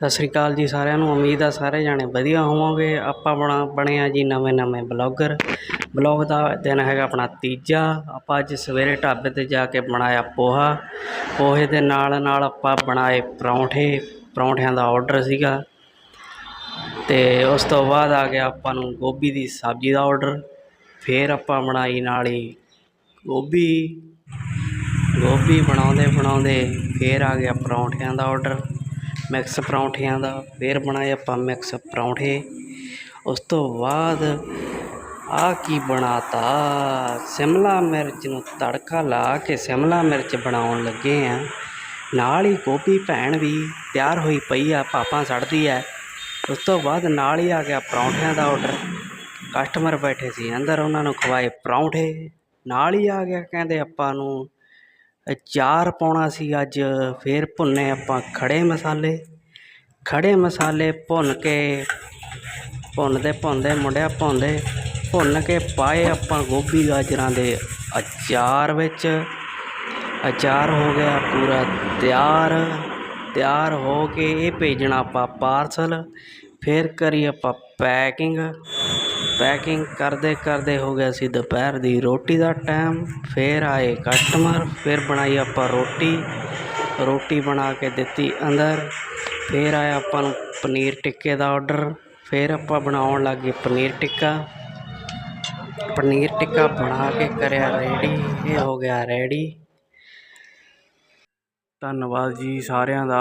ਸਤਿ ਸ਼੍ਰੀ ਅਕਾਲ ਜੀ ਸਾਰਿਆਂ ਨੂੰ, ਉਮੀਦ ਆ ਸਾਰੇ ਜਾਣੇ ਵਧੀਆ ਹੋਵੋਗੇ। ਆਪਾਂ ਬਣਾ, ਬਣੇ ਆ ਜੀ ਨਵੇਂ ਨਵੇਂ ਬਲੌਗਰ। ਬਲੌਗ ਦਾ ਦਿਨ ਹੈਗਾ ਆਪਣਾ ਤੀਜਾ। ਆਪਾਂ ਅੱਜ ਸਵੇਰੇ ਢਾਬੇ ਤੇ ਜਾ ਕੇ ਬਣਾਇਆ ਪੋਹਾ। ਪੋਹੇ ਦੇ ਨਾਲ ਨਾਲ ਆਪਾਂ ਬਣਾਏ ਪਰੌਂਠੇ। ਪਰੌਂਠਿਆਂ ਦਾ ਆਰਡਰ ਸੀਗਾ। ਤੇ ਉਸ ਤੋਂ ਬਾਅਦ ਆ ਗਿਆ ਆਪਾਂ ਨੂੰ ਗੋਭੀ ਦੀ ਸਬਜ਼ੀ ਦਾ ਆਰਡਰ ਫਿਰ ਆਪਾਂ ਬਣਾਈ ਨਾਲ ਹੀ ਗੋਭੀ। ਗੋਭੀ ਬਣਾਉਂਦੇ ਬਣਾਉਂਦੇ ਫਿਰ ਆ ਗਿਆ ਪਰੌਂਠਿਆਂ ਦਾ ਆਰਡਰ ਮਿਕਸ ਪਰੌਂਠਿਆਂ ਦਾ ਫਿਰ ਬਣਾਏ ਆਪਾਂ ਮਿਕਸ ਪਰੌਂਠੇ। ਉਸ ਤੋਂ ਬਾਅਦ ਆ ਕੀ ਬਣਾਤਾ? ਸ਼ਿਮਲਾ ਮਿਰਚ ਨੂੰ ਤੜਕਾ ਲਾ ਕੇ ਸ਼ਿਮਲਾ ਮਿਰਚ ਬਣਾਉਣ ਲੱਗੇ ਆ। ਨਾਲ ਹੀ ਗੋਭੀ ਭੈਣ ਵੀ ਤਿਆਰ ਹੋਈ ਪਈ ਆ, ਪਾਪਾ ਸੜਦੀ ਐ। ਉਸ ਤੋਂ ਬਾਅਦ ਨਾਲ ਹੀ ਆ ਗਿਆ ਪਰੌਂਠਿਆਂ ਦਾ ਆਰਡਰ ਕਸਟਮਰ ਬੈਠੇ ਸੀ ਅੰਦਰ, ਉਹਨਾਂ ਨੂੰ ਖਵਾਏ ਪਰੌਂਠੇ। ਨਾਲ ਹੀ ਆ ਗਿਆ ਕਹਿੰਦੇ ਆਪਾਂ ਨੂੰ ਅਚਾਰ ਪਾਉਣਾ ਸੀ ਅੱਜ, ਫਿਰ ਭੁੰਨੇ ਆਪਾਂ ਖੜ੍ਹੇ ਮਸਾਲੇ। ਖੜ੍ਹੇ ਮਸਾਲੇ ਭੁੰਨ ਕੇ, ਭੁੰਨਦੇ ਭੁੰਨਦੇ, ਮੁੰਡਿਆ ਭੁੰਨਦੇ, ਭੁੰਨ ਕੇ ਪਾਏ ਆਪਾਂ ਗੋਭੀ ਗਾਜਰਾਂ ਦੇ ਅਚਾਰ ਵਿੱਚ। ਅਚਾਰ ਹੋ ਗਿਆ ਪੂਰਾ ਤਿਆਰ। ਤਿਆਰ ਹੋ ਕੇ ਇਹ ਭੇਜਣਾ ਆਪਾਂ ਪਾਰਸਲ। ਫਿਰ ਕਰੀ ਆਪਾਂ ਪੈਕਿੰਗ। ਪੈਕਿੰਗ ਕਰਦੇ ਕਰਦੇ ਹੋ ਗਿਆ ਸੀ ਦੁਪਹਿਰ ਦੀ। ਰੋਟੀ ਦਾ ਟਾਈਮ ਫਿਰ ਆਏ ਕਸਟਮਰ ਫਿਰ ਬਣਾਈ ਆਪਾਂ ਰੋਟੀ। ਰੋਟੀ ਬਣਾ ਕੇ ਦਿੱਤੀ ਅੰਦਰ। ਫਿਰ ਆਇਆ ਆਪਾਂ ਨੂੰ ਪਨੀਰ ਟਿੱਕੇ ਦਾ ਆਰਡਰ ਫਿਰ ਆਪਾਂ ਬਣਾਉਣ ਲੱਗੇ ਪਨੀਰ ਟਿੱਕਾ। ਪਨੀਰ ਟਿੱਕਾ ਬਣਾ ਕੇ ਕਰਿਆ ਰੈਡੀ ਇਹ ਹੋ ਗਿਆ ਰੈਡੀ ਧੰਨਵਾਦ ਜੀ ਸਾਰਿਆਂ ਦਾ।